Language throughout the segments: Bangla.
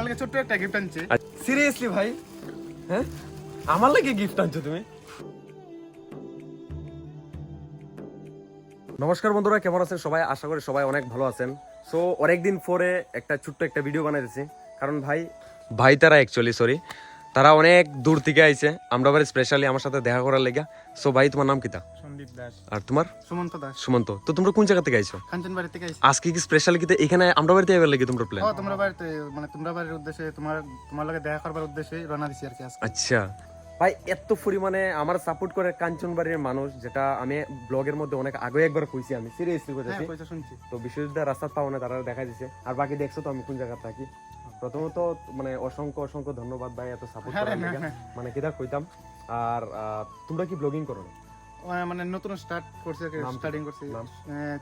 তোমার লাগে ছোট্ট একটা গিফট আনছে। সিরিয়াসলি ভাই? হ্যাঁ? আমার লাগে গিফট আনছো তুমি? নমস্কার বন্ধুরা কেমন আছেন সবাই? আশা করি সবাই অনেক ভালো আছেন। সো অনেকদিন পরে একটা ছোট্ট একটা ভিডিও বানাইতেছি। কারণ ভাই ভাই তারা অ্যাকচুয়ালি সরি তারা অনেক দূর থেকে আইছে। আমরা বাড়ি স্পেশালি আমার সাথে দেখা করার লেগা। সো ভাই তোমার নাম কিতা সন্দীপ দাস। আর তোমার? সুমন্ত দাস। সুমন্ত। তো তোমরা কোন জায়গা থেকে আইছো? কাঞ্চন বাড়ি থেকে আইছি। আজকে কি স্পেশালি কিতে এখানে আমরা বাড়িতে এবার লেগে তোমরা প্ল্যান ও তোমরা বাড়িতে মানে তোমরা বাড়ির উদ্দেশ্যে তোমার তোমার লগে দেখা করবার উদ্দেশ্যে রওনা দিছি আর কি আজকে। আচ্ছা। ভাই এত পরিমাণে আমার সাপোর্ট করে কাঞ্চনবাড়ির মানুষ যেটা আমি ব্লগের মধ্যে অনেক আগে একবার কইছি আমি। সিরিয়াসলি হ্যাঁ শুনছি। তো বিশ্ববিদ্যালয় রাস্তা পাও না তারা দেখা দিছে। আর বাকি দেখছ তো আমি কোন জায়গা থাকি। প্রথমত মানে অসংখ্য অসংখ্য ধন্যবাদ ভাই এত সাপোর্ট হ্যাঁ, করার হ্যাঁ। হ্যাঁ। মানে কিদা কইতাম আর তোমরা কি ব্লগিং করো না মানে নতুন স্টার্ট করছি? স্টার্টিং করছি?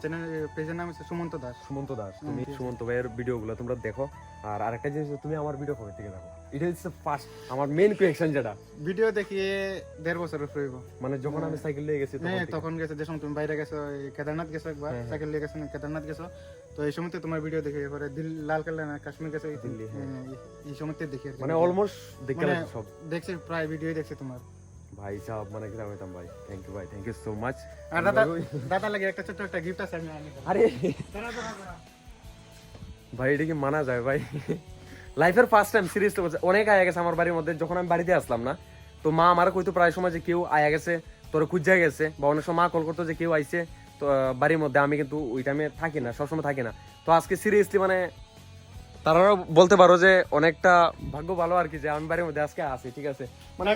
চ্যানেল পেজের নাম হচ্ছে সুমন্ত দাস। সুমন্ত দাস। তুমি সুমন্ত ভাইয়ের ভিডিওগুলো তোমরা দেখো। আর আরেকটা জিনিস তুমি আমার ভিডিও কবে থেকে দেখো। এটা হচ্ছে ফার্স্ট আমার মেইন কোয়েকশন যেটা। ভিডিও দেখিয়ে দেড় বছর হইব। মানে যখন আমি সাইকেল নিয়ে গেছি তখন হ্যাঁ তখন গেছে যে সময় তুমি বাইরে গেছো কেদারনাথ গেছো একবার হ্যাঁ, হ্যাঁ। সাইকেল নিয়ে গেছো কেদারনাথ গেছো। তো এই সময় তোমার ভিডিও দেখে এবারে দিল লাল কেল্লা না কাশ্মীর গেছো এই- দিল্লি, হ্যাঁ। হ্যাঁ, এই- এই সময় দেখি মানে অলমোস্ট দেখে মানে সব। দেখছি প্রায় ভিডিও দেখছি তোমার। ভাই সাহেব মানে কিরা হইতাম ভাই। থ্যাংক ইউ ভাই থ্যাংক ইউ সো মাচ আর দাদা দাদা লাগে একটা ছোট্ট একটা গিফট আছে আমি আরে। ভাই এটা কি মানা যায় ভাই? লাইফের ফার্স্ট টাইম সিরিয়াসলি বলছে অনেক আয়া গেছে আমার বাড়ির মধ্যে যখন আমি বাড়িতে আসলাম না তো মা আমার কইতো প্রায় সময় যে কেউ আয়া গেছে তোর খুঁজা গেছে বা অনেক সময় মা কল করতো যে কেউ আইছে তো বাড়ির মধ্যে আমি কিন্তু ওই টাইমে থাকি না সবসময় থাকি না। তো আজকে সিরিয়াসলি মানে তারাও বলতে পারো যে অনেকটা ভাগ্য ভালো আর কি যে আমি বাড়ির মধ্যে আজকে আসি ঠিক আছে? মানে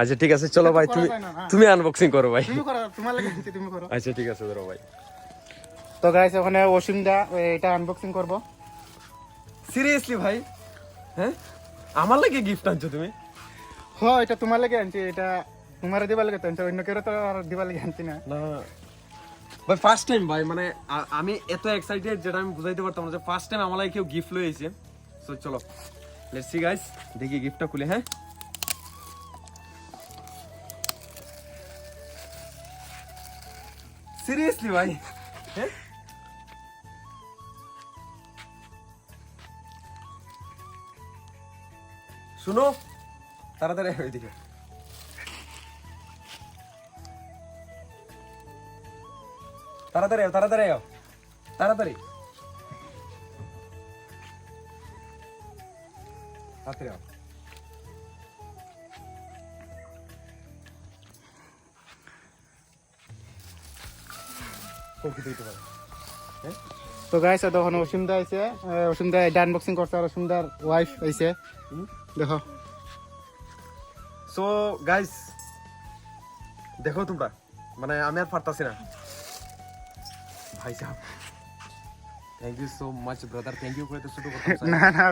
আচ্ছা ঠিক আছে চলো ভাই তুমি হ্যাঁ। তুমি আনবক্সিং করো ভাই। তুমি করো তোমার লাগে আনছি তুমি করো। আচ্ছা ঠিক আছে ধরো ভাই। তো গাইস ওখানে ওয়াশিং এটা আনবক্সিং করব। সিরিয়াসলি ভাই? হ্যাঁ? আমার লাগে গিফট আনছো তুমি? হ এটা তোমার লাগে আনছি এটা তোমার দিবার লাগে তো আনছি অন্য কেউ তো আর দিবার লাগে আনছি না। ভাই ফার্স্ট টাইম ভাই মানে আমি এত এক্সাইটেড যেটা আমি বুঝাইতে পারতাম না যে ফার্স্ট টাইম আমার লাগে কেউ গিফট লয়ে এসেছে সো চলো। লেটস সি গাইস দেখি গিফটটা খুলে হ্যাঁ সিরিয়াসলি ভাই হ্যাঁ শুনো তাড়াতাড়ি ওইদিকে তাড়াতাড়ি আও তাড়াতাড়ি আও তাড়াতাড়ি তাড়াতাড়ি আও। হ্যাঁ? তো গাইস তখন ওসিম দা আইছে ওসিম দা এটা আনবক্সিং করছে আর ওসিম দার ওয়াইফ আইছে দেখো। সো গাইস দেখো তোমরা। মানে আমি আর পারতাছি না। ভাই সাহেব। Thank you so much brother thank you করে তো না না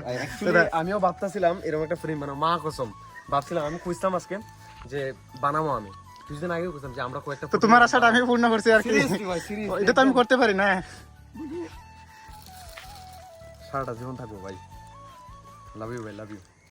আমিও ভাবতাছিলাম এরকম একটা ফ্রেম বানাবো। মা কসম ভাবছিলাম আমি খুঁজতাম আজকে যে বানাবো আমি। কিছুদিন আগে খুঁজতাম যে আমরা কয়েকটা তো তোমার আশাটা আমি পূর্ণ করছি আর কি। ভাই এটা তো আমি করতে পারি না। সারাটা জীবন থাকব ভাই। লাভ ইউ ভাই লাভ ইউ